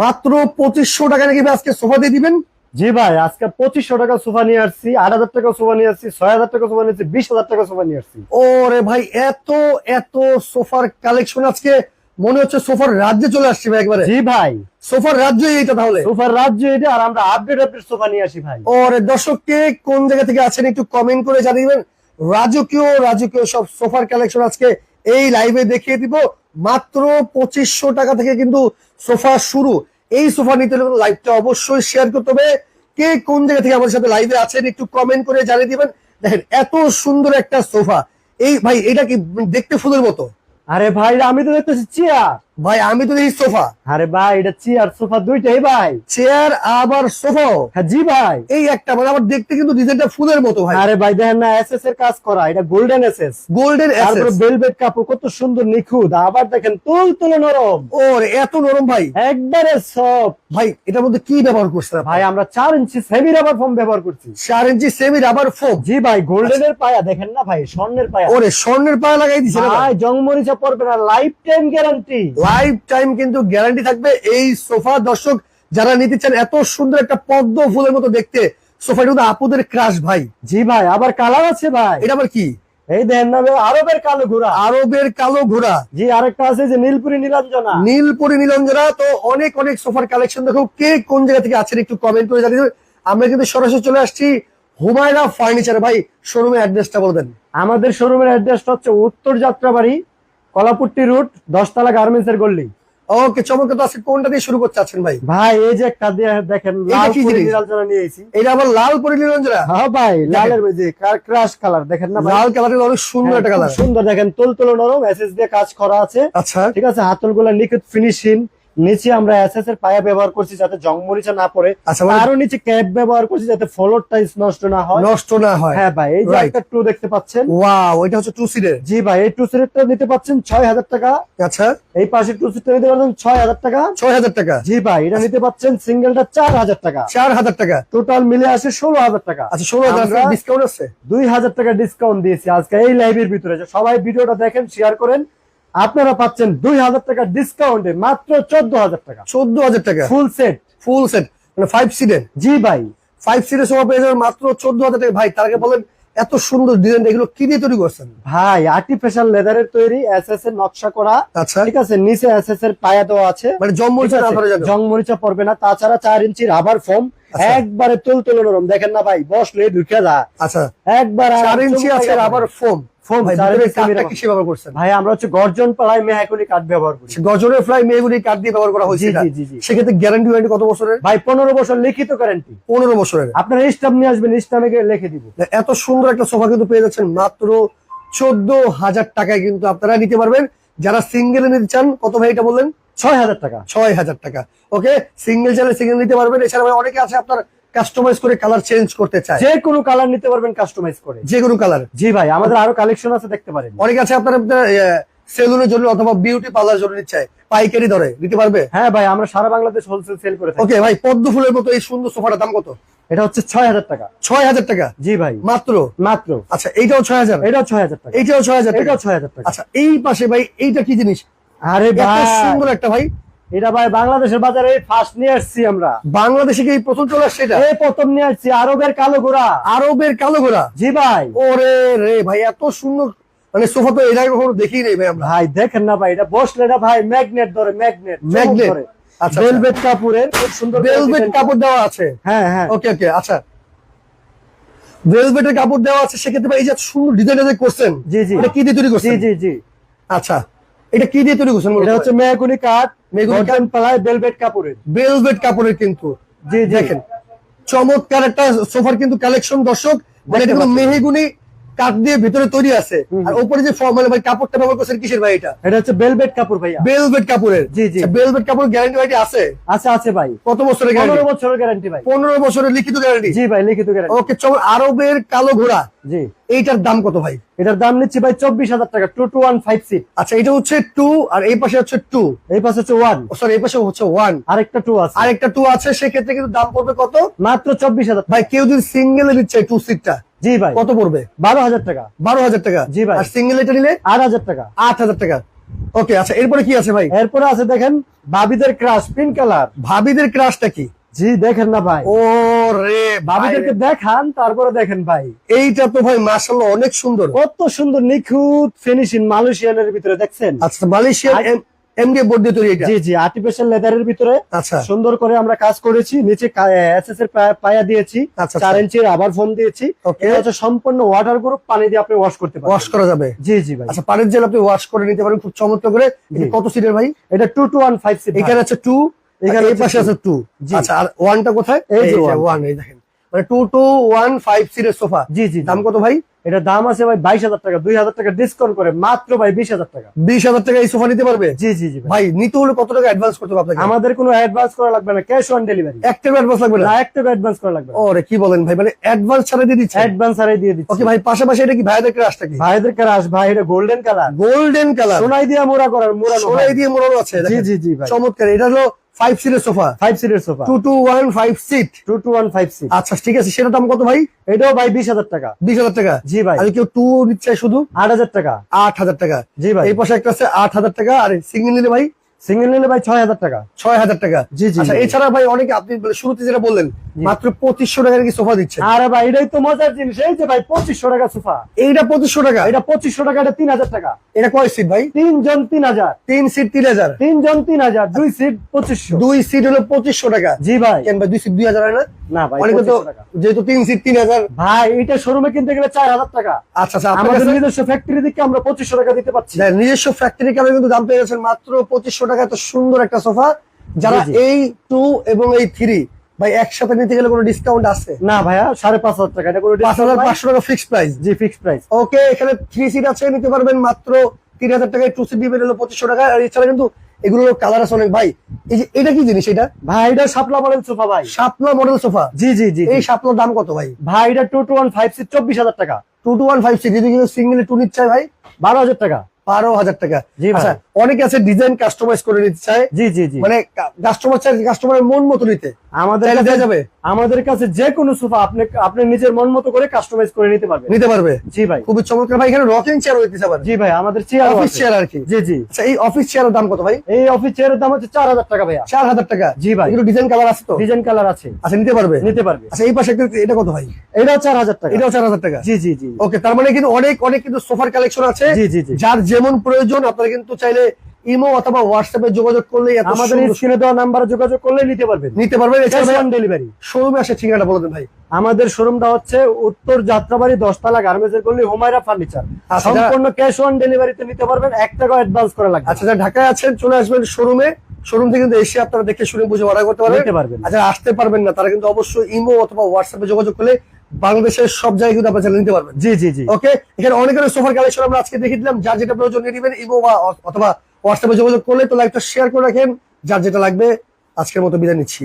মাত্র পঁচিশশো টাকা নাকি আজকে সোফা দিয়ে দিবেন? জি ভাই আজকে পঁচিশশো টাকা সোফা নিয়ে আসছি আট হাজার টাকা সোফা নিয়ে আসছি ছয় হাজার টাকা সোফা নিয়ে আসছি বিশ হাজার টাকা সোফা নিয়ে আসছি। ওরে ভাই এত এত সোফার কালেকশন আজকে মনে হচ্ছে সোফার রাজ্যে চলে আসছি ভাই একবারে। জি ভাই। সোফার রাজ্য এইটা তাহলে? সোফার রাজ্য এটা আর আমরা আপডেট আপডেট সোফা নিয়ে আসি ভাই। ওরে দর্শককে কোন জায়গা থেকে আছেন একটু কমেন্ট করে জানিয়ে দিবেন। রাজকীয় রাজকীয় সব সোফার কালেকশন আজকে এই লাইভে দেখিয়ে দিব, মাত্র পঁচিশশো টাকা থেকে কিন্তু সোফা শুরু। এই সোফা নিতে হলে লাইভটা অবশ্যই শেয়ার করতে হবে। কে কোন জায়গা থেকে আমাদের সাথে লাইভে আছেন একটু কমেন্ট করে জানিয়ে দিবেন। দেখেন, এত সুন্দর একটা সোফা। এই ভাই, এটা কি দেখতে ফুলের মতো? আরে ভাই, আমি তো দেখতেছি চেয়ার। ভাই আমি তো দেখি সোফা। আরে ভাই এটা চেয়ার সোফা দুইটাই ভাই। চেয়ার আবার সোফাও হ্যাঁ জি ভাই। এই একটা মানে আবার দেখতে কিন্তু ডিজাইনটা ফুলের মতো ভাই। আরে ভাই দেখেন না এসএস এর কাজ করা এটা গোল্ডেন এসএস গোল্ডেন তারপরে বেলভেট কাপড় কত সুন্দর নিখুঁত। আবার দেখেন তুল তুলে নরম। ওর এত নরম ভাই। একবারে সব ভাই এটার মধ্যে কি ব্যবহার করছেন ভাই আমরা চার ইঞ্চি সেমি রাবার ফোম ব্যবহার করছি। চার ইঞ্চি সেমি রাবার ফোম জি ভাই গোল্ডেন এর পায়া দেখেন না ভাই স্বর্ণের পায়া। ওরে স্বর্ণের পায়া লাগাই দিছে ভাই জংমরিচা পড়বে না life time guarantee life time কিন্তু গ্যারান্টি থাকবে এই সোফা দর্শক যারা নিতে চান এত সুন্দর একটা পদ্ম ফুলের মতো দেখতে। সোফাটা কিন্তু আপুদের ক্রাশ ভাই। জি ভাই আবার কালার আছে ভাই। এটা আবার কি? এই দেখেন না আরবের কালো ঘোড়া। আরবের কালো ঘোড়া। জি আরেকটা আছে যে নীলপুরি নীলাঞ্জনা। নীলপরি নীলঞ্জনা তো অনেক অনেক সোফার কালেকশন দেখো। কে কোন জায়গা থেকে আছেন একটু কমেন্ট করে জানিয়ে আমরা কিন্তু সরাসরি চলে আসছি হুমায়রা ফার্নিচার ভাই শোরুমের অ্যাড্রেসটা বলে দেন। আমাদের শোরুমের অ্যাড্রেসটা হচ্ছে উত্তর যাত্রাবাড়ি কলাপুট্টি রুট দশতলা গার্মেন্টস এর গল্লি ওকে চমৎকার। তো আজকে কোনটা দিয়ে শুরু করতে চাচ্ছেন ভাই? ভাই এই যে একটা দিয়ে দেখেন লাল কি নীলাঞ্জনা নিয়ে এসেছি। এটা আবার লাল পরি নীলঞ্জনা হ্যাঁ ভাই লালের ক্রাশ কালার দেখেন না লাল কালারের অনেক সুন্দর একটা হ্যাঁ, কালার সুন্দর দেখেন নরম এসএস দিয়ে কাজ করা আছে। আচ্ছা। ঠিক আছে হাতলগুলা নিখুঁত ফিনিশিং নিচে আমরা এসএস এর পায়া ব্যবহার করছি যাতে জং মরিচা না পড়ে। আচ্ছা আরও নিচে ক্যাপ ব্যবহার করছি যাতে ফ্লোরটা নষ্ট না হয়। নষ্ট না হয়। হ্যাঁ ভাই এই যে একটা টু দেখতে পাচ্ছেন। ওয়াও এটা হচ্ছে টু সিটের জি ভাই এই টু সিটটা নিতে পাচ্ছেন ছয় হাজার টাকা। আচ্ছা। এই পাশে টু সিটটা নিতে ছয় হাজার টাকা। ছয় হাজার টাকা। জি ভাই এটা নিতে পাচ্ছেন সিঙ্গেলটা চার হাজার টাকা। চার হাজার টাকা। টোটাল মিলে আসে ষোলো হাজার টাকা। আচ্ছা ষোলো হাজার আমরা ডিসকাউন্ট আছে? দুই হাজার টাকা ডিসকাউন্ট দিয়েছি আজকে এই লাইভের ভিতরে। যে সবাই ভিডিওটা দেখেন শেয়ার করেন। আপনারা পাচ্ছেন দুই হাজার টাকা ডিসকাউন্টে মাত্র চোদ্দ হাজার টাকা। চোদ্দ হাজার টাকা? ফুল সেট ফুল সেট মানে ফাইভ সিটের জি ভাই। ফাইভ সিটের সময় পেয়ে যাবেন মাত্র চোদ্দ হাজার টাকা। ভাই তার আগে বলেন এত সুন্দর ডিজাইন এগুলো কি দিয়ে তৈরি করছেন? ভাই আর্টিফিশিয়াল লেদারের তৈরি এসএস এর নকশা করা। আচ্ছা। ঠিক আছে নিচে এসএস এর পায়া দেওয়া আছে। মানে জম মরিচা না ধরে যাবে। জং মরিচা পড়বে না। তাছাড়া চার ইঞ্চি রাবার ফোম আচ্ছা। একবারে তুল তুল নরম দেখেন না ভাই বসলে ঢুকে যা আচ্ছা। একবার চার ইঞ্চি আছে রাবার ফোম Foam, ভাই চার ভিতরে ইঞ্চি কাঠটা কিসে ব্যবহার করছেন? ভাই আমরা হচ্ছে গর্জন পাড়ায় মেহাকুলি কাঠ ব্যবহার করি। গজরের ফ্লাই মেয়েগুলি কাঠ দিয়ে ব্যবহার করা হয়েছে জি, জি, জি, জি। সেক্ষেত্রে গ্যারান্টি ওয়ারেন্টি কত বছরের? ভাই পনেরো বছর লিখিত গ্যারান্টি বছরের। আপনার স্টাম্প নিয়ে আসবেন স্টাম্পে গিয়ে লিখে দিব। এত সুন্দর একটা সোফা কিন্তু পেয়ে যাচ্ছেন মাত্র চোদ্দ হাজার টাকায় কিন্তু আপনারা নিতে পারবেন। যারা সিঙ্গেল নিতে চান কত ভাই এটা বললেন? ছয় হাজার টাকা। ছয় হাজার টাকা। ওকে সিঙ্গেল চাইলে সিঙ্গেল নিতে পারবেন এছাড়া ভাই অনেকে আছে আপনার কাস্টমাইজ করে কালার চেঞ্জ করতে চায়। যে কোনো কালার নিতে পারবেন কাস্টমাইজ করে। যে কোনো কালার জি ভাই আমাদের আরও কালেকশন আছে দেখতে পারেন। অনেকে আছে আপনার সেলুনের জন্য অথবা বিউটি পার্লার জন্য নিতে চায়। পাইকারি দরে নিতে পারবে? হ্যাঁ ভাই আমরা সারা বাংলাদেশ হোলসেল সেল করে ওকে ভাই পদ্ম ফুলের মতো এই সুন্দর সোফাটার দাম কত? এটা হচ্ছে ছয় হাজার টাকা। ছয় হাজার টাকা? জি ভাই। মাত্র? মাত্র। আচ্ছা এইটাও ছয় হাজার? এটাও ছয় হাজার টাকা। এইটাও ছয় হাজার টাকা? এটাও ছয় হাজার টাকা। আচ্ছা এই পাশে ভাই এইটা কি জিনিস? আরে সুন্দর একটা ভাই এটা ভাই বাংলাদেশের বাজারে ফার্স্ট নিয়ে আসছি আমরা। বাংলাদেশে কি প্রথম চলে আসছে এটা? এই প্রথম নিয়ে আসছি আরবের কালো ঘোড়া। আরবের কালো ঘোড়া? জি ভাই। ওরে রে ভাই এত সুন্দর। মানে সোফা তো এর আগে কখনো দেখি নেই ভাই আমরা। ভাই দেখেন না ভাই এটা বসলে না ভাই ম্যাগনেট ধরে ম্যাগনেট Magnet? আচ্ছা, ভেলভেট কাপড়ের খুব সুন্দর ভেলভেট কাপড় দেওয়া আছে? হ্যাঁ হ্যাঁ। ওকে ওকে আচ্ছা। ভেলভেটের কাপড় দেওয়া আছে সেক্ষেত্রে ভাই এই যে সুন্দর ডিজাইন করছেন জি, জি। এটা কি দিয়ে তৈরি জি জি জি। আচ্ছা। এটা কি দিয়ে তৈরি করছেন এটা হচ্ছে মেহগুনি কাঠ মেহগুনি কাঠ। পালায় বেলভেট কাপড়ের। বেলভেট কাপড়ের কিন্তু। জি দেখেন চমৎকার একটা সোফার কিন্তু কালেকশন দর্শক। মানে মেহেগুনি কাঠ দিয়ে ভিতরে তৈরি আছে। আর উপরে যে ফর্মাল ভাই কাপড়টা ব্যবহার করছেন কিসের ভাই এটা? এটা হচ্ছে ভেলভেট কাপড় ভাই ভেলভেট কাপড়ের। জি, জি। ভেলভেট কাপড় গ্যারান্টি ভাই আছে? আছে আছে ভাই। কত বছরের গ্যারান্টি বছরের গ্যারান্টি ভাই। পনেরো বছরের লিখিত গ্যারান্টি জি ভাই লিখিত গ্যারান্টি ওকে চল আরবের কালো ঘোড়া। জি। এইটার দাম কত ভাই? এটার দাম নিচ্ছি ভাই চব্বিশ হাজার টাকা two two one five seat আচ্ছা এটা হচ্ছে টু আর এই পাশে হচ্ছে টু এই পাশে হচ্ছে ওয়ান সরি এই পাশে হচ্ছে ওয়ান আরেকটা টু আছে। আরেকটা টু আছে সেক্ষেত্রে কিন্তু দাম পড়বে কত? মাত্র চব্বিশ হাজার ভাই কেউ যদি সিঙ্গেল নিচ্ছে টু সিটটা জি ভাই। কত পড়বে? বারো হাজার টাকা। বারো হাজার টাকা। জি ভাই। আর সিঙ্গেল এটা নিলে? আট হাজার টাকা। আট হাজার টাকা। ওকে আচ্ছা এরপরে কি আছে ভাই? এরপরে আছে দেখেন ভাবিদের ক্রাশ পিঙ্ক কালার ভাবিদের ক্রাশটা কি? জি দেখেন না ভাই। ও রে ভাবিদেরকে দেখান তারপরে দেখেন ভাই। এইটা তো ভাই মাশাআল্লাহ অনেক সুন্দর। কত সুন্দর নিখুঁত ফিনিশিং মালয়েশিয়ানের ভিতরে দেখছেন? আচ্ছা মালয়েশিয়ার আর- এমডিএফ বোর্ড দিয়ে তৈরি এটা? জি জি আর্টিফিশিয়াল লেদারের ভিতরে আচ্ছা। সুন্দর করে আমরা কাজ করেছি নিচে এসএস এর পায়া দিয়েছি আচ্ছা, আচ্ছা। ইঞ্চির আবার ফোম দিয়েছি। এটা হচ্ছে সম্পূর্ণ ওয়াটার গ্রুপ পানি দিয়ে আপনি ওয়াশ করতে ওয়াশ করা যাবে? জি জি ভাই। আচ্ছা পানির জেল আপনি ওয়াশ করে নিতে পারেন খুব চমৎকার করে। কত সিটের ভাই? এটা two two one five seat এখানে আছে টু এখানে এখানে এই পাশে আছে টু জি। আচ্ছা আর ওয়ানটা কোথায়? এই যে এই ওয়ান এই দেখেন। মানে টু টু ওয়ান ফাইভ সিটের সোফা জি জি। দাম কত ভাই? এটা দাম আছে ভাই বাইশ হাজার টাকা দুই হাজার টাকা ডিসকাউন্ট করে মাত্র ভাই বিশ হাজার টাকা। বিশ হাজার টাকা এই সোফা নিতে পারবে? জি জি জি ভাই। নিতে হলে কত টাকা অ্যাডভান্স করতে হবে আপনাকে? আমাদের কোনো অ্যাডভান্স করা লাগবে না ক্যাশ অন ডেলিভারি একটা অ্যাডভান্স লাগবে না? না একটা অ্যাডভান্স করা লাগবে ওরে কি বলেন ভাই মানে অ্যাডভান্স ছাড়া দিয়ে দিচ্ছে অ্যাডভান্স আরে দিয়ে দিচ্ছি। ওকে ভাই পাশাপাশি এটা কি ভাইদের ক্রাশটা কি ভাইদের কারাস ভাই এটা গোল্ডেন কালার গোল্ডেন কালার সোনাই দিয়া মোড়া করার মোড়া সোনাই দিয়ে মোড়ানো আছে জি জি জি ভাই। চমৎকার এটা হলো ফাইভ সিটের সোফা ফাইভ সিটের sofa two two one five seat two two one five seat আচ্ছা ঠিক আছে সেটা দাম কত ভাই? এটাও ভাই বিশ হাজার টাকা। বিশ হাজার টাকা? জি ভাই। আর কেউ টু নিচ্ছে শুধু? আট হাজার টাকা। আট হাজার টাকা। জি ভাই। এই পাশে একটা আছে আট হাজার টাকা আর সিঙ্গেল নিলে ভাই? সিঙ্গেল নিলে ভাই ছয় হাজার টাকা। ছয় হাজার টাকা। জি জি আচ্ছা এছাড়া ভাই অনেকে আপনি শুরুতে যেটা বললেন। মাত্র পঁচিশশো টাকার কি সোফা দিচ্ছে আরে ভাই এটাই তো মজার জিনিস। এই যে ভাই পঁচিশশো টাকা সোফা। এইটা পঁচিশশো টাকা? এটা পঁচিশশো টাকা এটা তিন হাজার টাকা। এটা কয় সিট ভাই? তিনজন তিন হাজার। তিন সিট তিন হাজার। তিনজন তিন হাজার দুই সিট পঁচিশশো। দুই সিট হলো পঁচিশশো টাকা। জি ভাই। কেন ভাই দুই সিট দুই হাজার হয় না? না ভাই অনেকে তো যেহেতু তিন সিট তিন হাজার। ভাই এটা শোরুমে কিনতে গেলে চার হাজার টাকা। আচ্ছা আচ্ছা আমাদের নিজস্ব ফ্যাক্টরি থেকে আমরা পঁচিশশো টাকা দিতে পারছি। নিজস্ব ফ্যাক্টরি কিন্তু দাম পেয়ে গেছেন মাত্র পঁচিশশো টাকা এত সুন্দর একটা সোফা। যারা। এই টু এবং এই থ্রি ভাই একসাথে নিতে গেলে কোনো ডিসকাউন্ট আছে? না ভাইয়া সাড়ে পাঁচ হাজার টাকা। এটা কোনো পাঁচ হাজার পাঁচশো টাকা ফিক্সড প্রাইস জি ফিক্স প্রাইস ওকে এখানে থ্রি সিট আছে নিতে পারবেন মাত্র তিন হাজার টাকায় টু সিট দিবেন হলো পঁচিশশো টাকা। আর এছাড়া কিন্তু এগুলো কালার আছে অনেক। ভাই এই যে এটা কি জিনিস এটা? ভাই এটা শাপলা মডেল সোফা ভাই। শাপলা মডেল সোফা জি জি জি এই শাপলার দাম কত ভাই? ভাই এটা two two one five six চব্বিশ হাজার টাকা। Two two one five seat যদি সিঙ্গেল টু নিতে চায় ভাই? বারো হাজার টাকা। বারো হাজার টাকা। জি ভাই। আচ্ছা অনেকে আছে ডিজাইন কাস্টমাইজ করে নিতে চায়। জি জি জি। মানে কাস্টমার চাই কাস্টমারের মন মতো নিতে। আমাদের কাছে যাবে। আমাদের কাছে যে কোনো সোফা আপনি আপনি নিজের মন মতো করে কাস্টমাইজ করে নিতে পারবেন। নিতে পারবে। জি ভাই। খুবই চমৎকার। ভাই এখানে রকিং চেয়ার পারে জি ভাই আমাদের চেয়ার অফিস চেয়ার আর কি। জি জি। আচ্ছা এই অফিস চেয়ারের দাম কত ভাই? এই অফিস চেয়ারের দাম হচ্ছে চার হাজার টাকা ভাইয়া। চার হাজার টাকা। জি ভাই। এগুলো ডিজাইন কালার আছে তো? ডিজাইন কালার আছে। আচ্ছা নিতে পারবে? নিতে পারবে। আচ্ছা এই পাশে এটা কত ভাই? এটাও চার হাজার টাকা। এটাও চার হাজার টাকা। জি জি জি। ওকে তার মানে কিন্তু অনেক অনেক কিন্তু সোফার কালেকশন আছে। জি জি জি। যার যেমন প্রয়োজন আপনারা কিন্তু চাইলে ইমো অথবা হোয়াটসঅ্যাপে যোগাযোগ করলেই এত আমাদের স্ক্রিনে দেওয়া নাম্বারে যোগাযোগ করলে নিতে পারবেন। নিতে পারবেন এছাড়া ক্যাশ ডেলিভারি শোরুমে আসে ঠিকানাটা বলে দেন ভাই। আমাদের শোরুমটা হচ্ছে উত্তর যাত্রাবাড়ি দশতলা গার্মেন্টস এর গলি হুমায়রা ফার্নিচার। আচ্ছা, সম্পূর্ণ ক্যাশ অন ডেলিভারিতে নিতে পারবেন এক টাকা অ্যাডভান্স করা লাগবে আচ্ছা যারা ঢাকায় আছেন চলে আসবেন শোরুমে। শোরুম থেকে কিন্তু এসে আপনারা দেখে শুনে বুঝে অর্ডার করতে পারবেন। নিতে পারবেন। আচ্ছা আসতে পারবেন না তারা কিন্তু অবশ্যই ইমো অথবা হোয়াটসঅ্যাপে যোগাযোগ করলে বাংলাদেশের সব জায়গায় কিন্তু আপনারা নিতে পারবেন। জি জি জি। ওকে? এখানে অনেক অনেক সোফার কালেকশন আমরা আজকে দেখে দিলাম। যার যেটা প্রয়োজন নিয়ে নেবেন ইমো বা অথবা হোয়াটসঅ্যাপে যোগাযোগ করলে তো লাইভটা শেয়ার করে রাখেন, যার যেটা লাগবে, আজকের মতো বিদায় নিচ্ছি।